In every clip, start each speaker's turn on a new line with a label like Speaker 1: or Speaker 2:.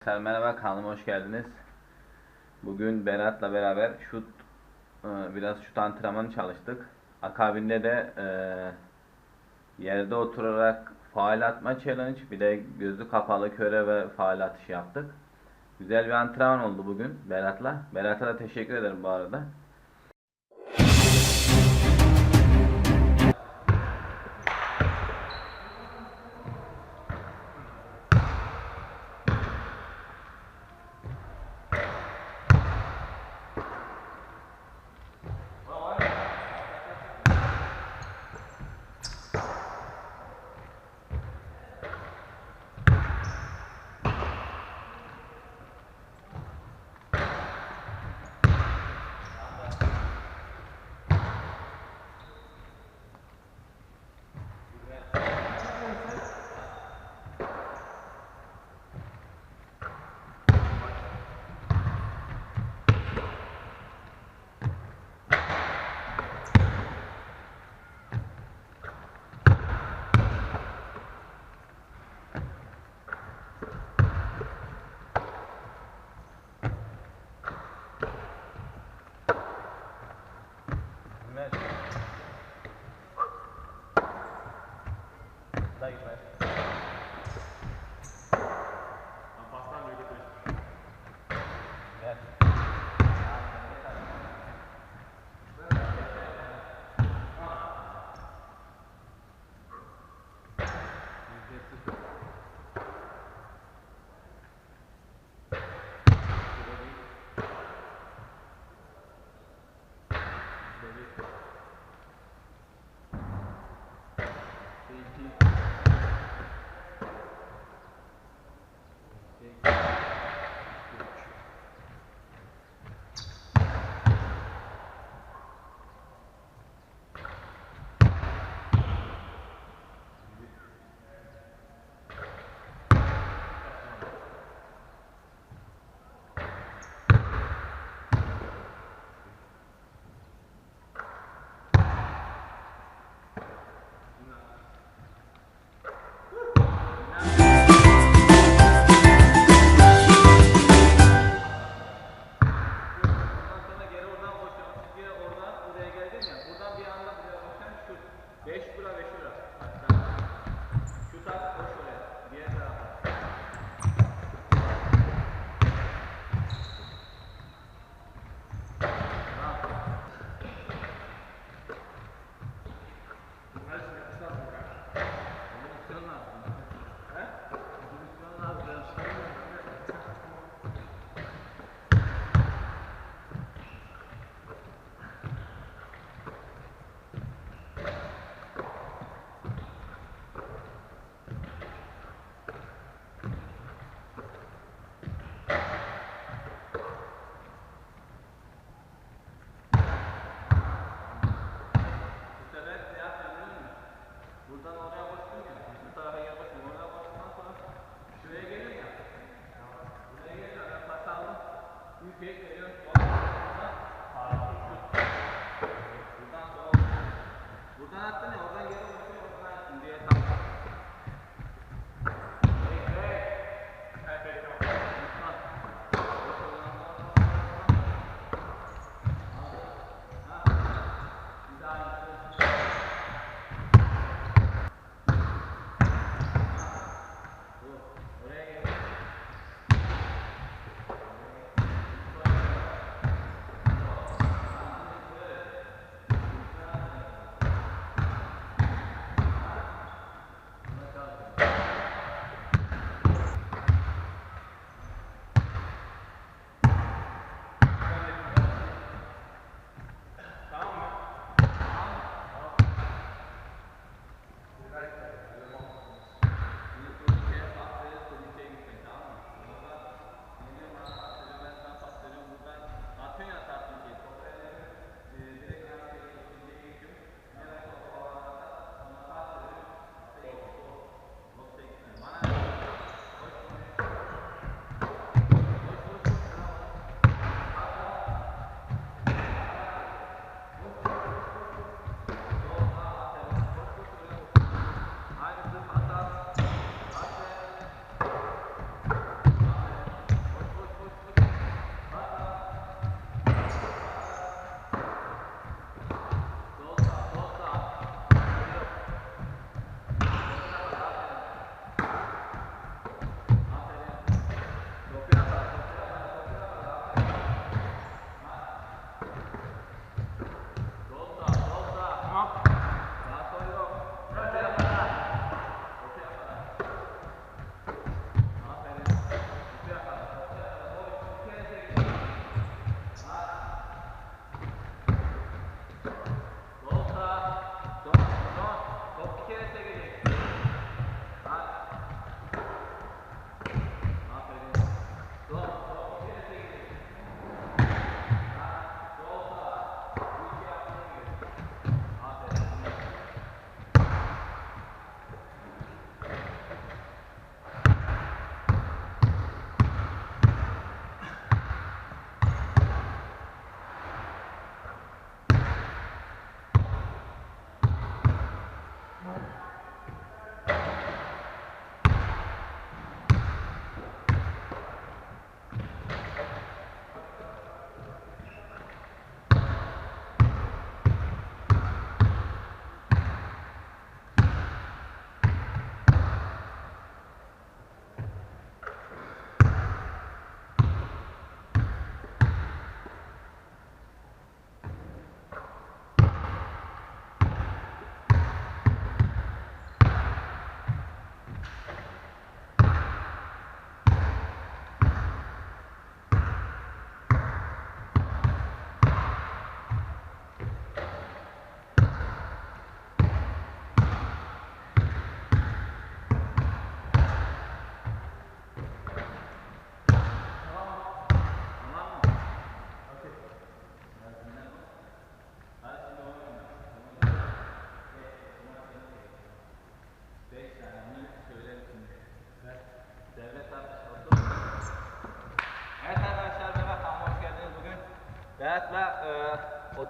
Speaker 1: Arkadaşlar merhaba kanalıma hoş geldiniz. Bugün Berat'la beraber şut e, biraz şut antrenmanı çalıştık. Akabinde de e, yerde oturarak faal atma challenge bir de gözü kapalı köre ve faal atışı yaptık. Güzel bir antrenman oldu bugün Berat'la. Berat'a da teşekkür ederim bu arada.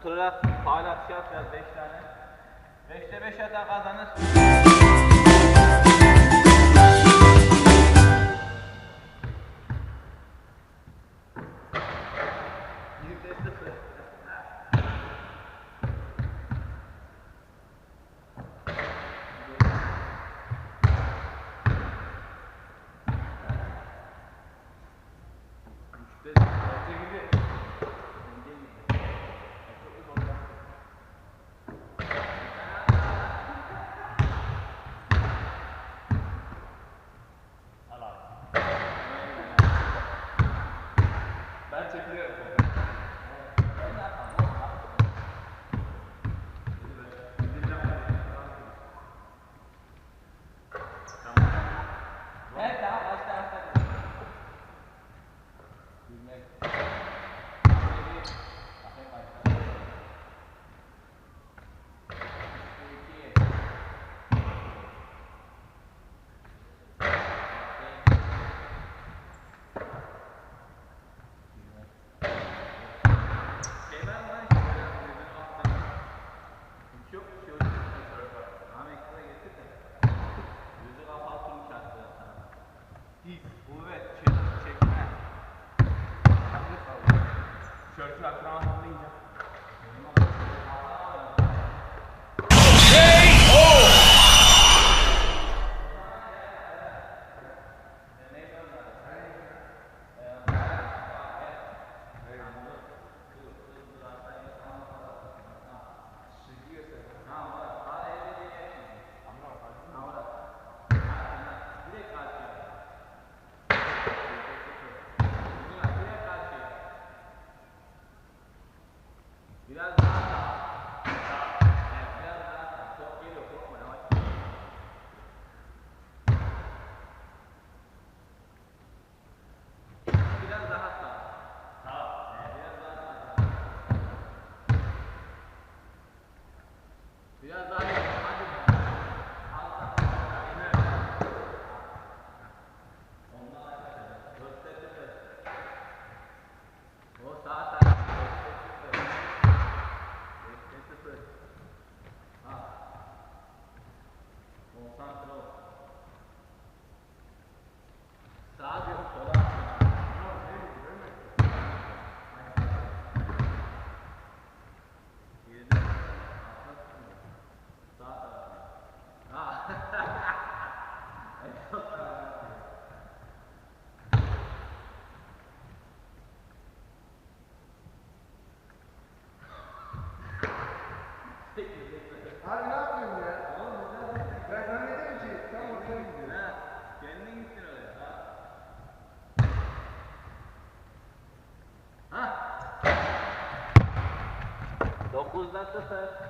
Speaker 1: oturarak faal atış yapacağız 5 tane. 5'te 5 beş atan kazanır. was that
Speaker 2: the first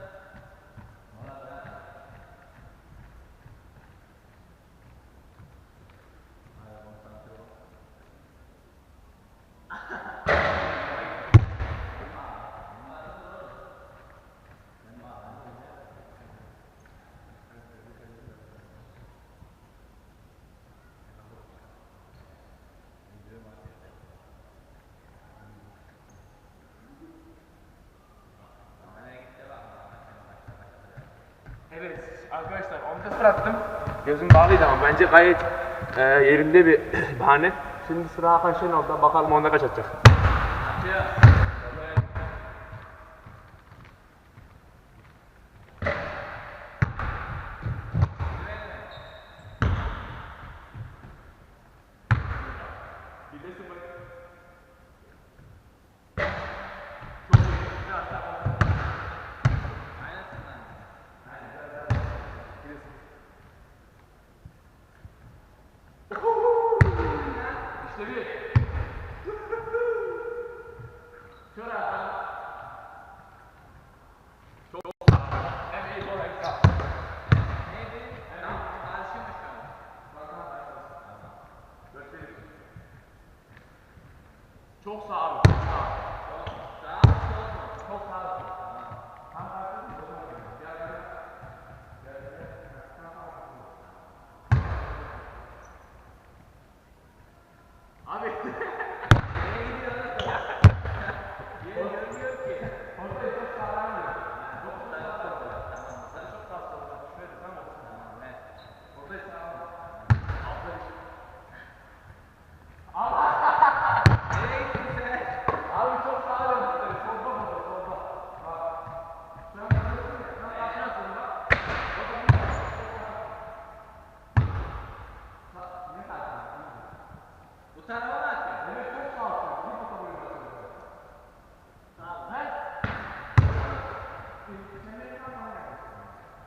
Speaker 1: Evet arkadaşlar
Speaker 2: omza sıra attım. Gözüm bağlıydı ama bence gayet e, yerinde bir bahane. Şimdi sıra Hakan Şenol'da bakalım onda kaç atacak. Bir de.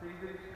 Speaker 1: Thank
Speaker 2: you.